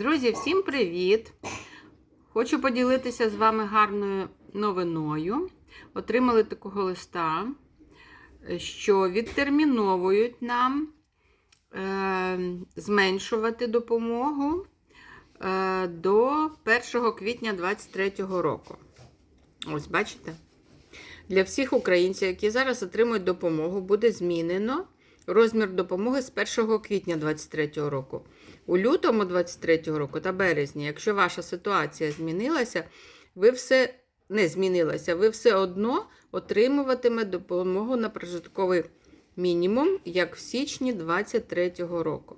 Друзі, всім привіт! Хочу поділитися з вами гарною новиною. Отримали такого листа, що відтерміновують нам е, зменшувати допомогу е, до 1 квітня 2023 року. Ось, бачите? Для всіх українців, які зараз отримують допомогу, буде змінено розмір допомоги з 1 квітня 2023 року. У лютому 2023 року та березні, якщо ваша ситуація змінилася, ви все не змінилася, ви все одно отримуватиме допомогу на прожитковий мінімум, як в січні 2023 року.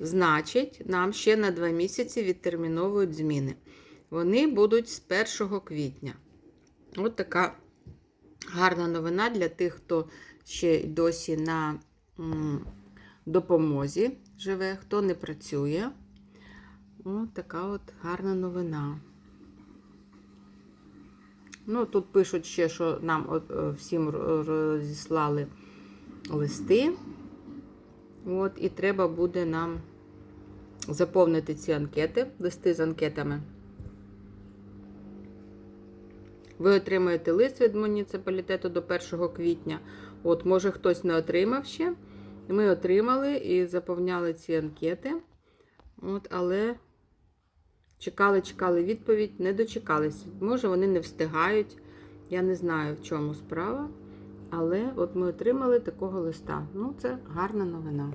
Значить, нам ще на 2 місяці відтерміновують зміни. Вони будуть з 1 квітня. От така гарна новина для тих, хто ще й досі на допомозі живе, хто не працює. От така от гарна новина. Ну, тут пишуть ще, що нам е, всім розіслали листи. От, і треба буде нам заповнити ці анкети, листи з анкетами. Ви отримаєте лист від муніципалітету до 1 квітня. От, може, хтось не отримав ще. Ми отримали і заповняли ці анкети. От, але чекали, чекали відповідь, не дочекалися. Може, вони не встигають. Я не знаю, в чому справа. Але от ми отримали такого листа. Ну, це гарна новина.